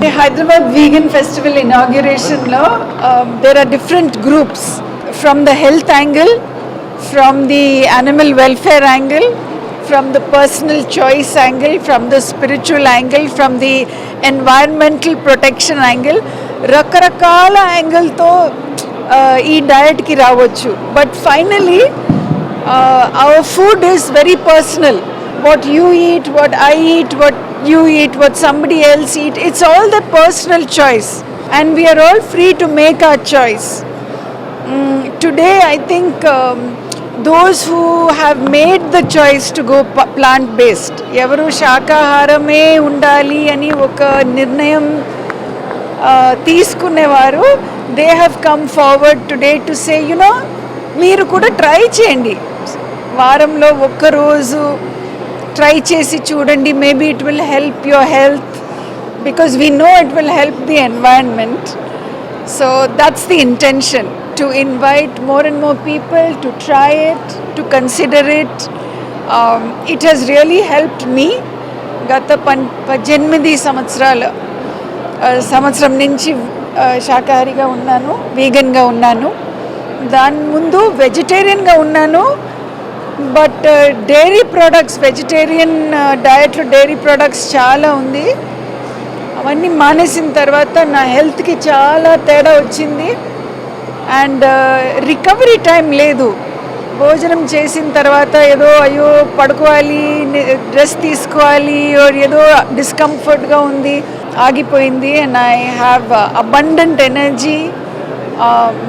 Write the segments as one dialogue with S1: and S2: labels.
S1: అంటే Hyderabad vegan festival ఇనాగ్యురేషన్లో there are different groups from the health angle from the animal welfare angle from the personal choice angle from the spiritual angle from the environmental protection angle రకరకాల యాంగిల్తో ఈ డయట్కి రావచ్చు. But finally our food is very personal what you eat what I eat what you eat, what somebody else eat. It's all the personal choice, and we are all free to make our choice. Mm, today, I think um, those who have made the choice to go plant based, ఎవరు శాకాహారమే ఉండాలి అని ఒక నిర్ణయం తీసుకునేవారు they have come forward today to say you know మీరు కూడా try చేయండి వారంలో ఒక్కరోజు ట్రై చేసి చూడండి maybe it will help your health because we know it will help the environment so that's the intention to invite more and more people to try it to consider it it has really helped me గత పన్ పద్దెనిమిది సంవత్సరాలు సంవత్సరం నుంచి శాకాహారిగా ఉన్నాను వీగన్గా ఉన్నాను. దాని ముందు వెజిటేరియన్గా ఉన్నాను. బట్ డైరీ ప్రొడక్ట్స్ వెజిటేరియన్ డయట్లో డైరీ ప్రొడక్ట్స్ చాలా ఉంది. అవన్నీ మానేసిన తర్వాత నా హెల్త్కి చాలా తేడా వచ్చింది. అండ్ uh, రికవరీ టైం లేదు. భోజనం చేసిన తర్వాత ఏదో అయ్యో పడుకోవాలి డ్రెస్ తీసుకోవాలి ఏదో డిస్కంఫర్ట్గా ఉంది ఆగిపోయింది. And I have abundant energy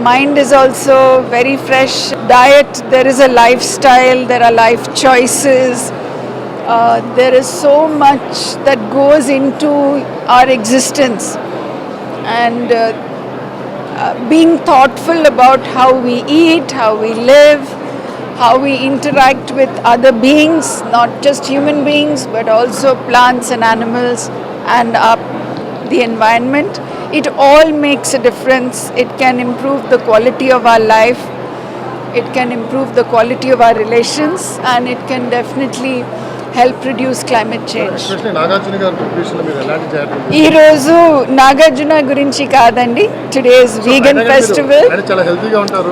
S1: mind is also very fresh. Diet there is a lifestyle there are life choices. Uh, there is so much that goes into our existence. And uh, uh, being thoughtful about how we eat, how we live, how we interact with other beings, not just human beings, but also plants and animals and our, the environment. It all makes a difference. It can improve the quality of our life. It can improve the quality of our relations and it can definitely help reduce climate change.
S2: Especially Nagarjuna గారి preparation మీరు ఎలాంటి జాగ్రత్తలు
S1: ఈ రోజు నాగార్జున గురించి కాదండి today's vegan festival
S2: ఆయన చాలా హెల్తీగా ఉంటారు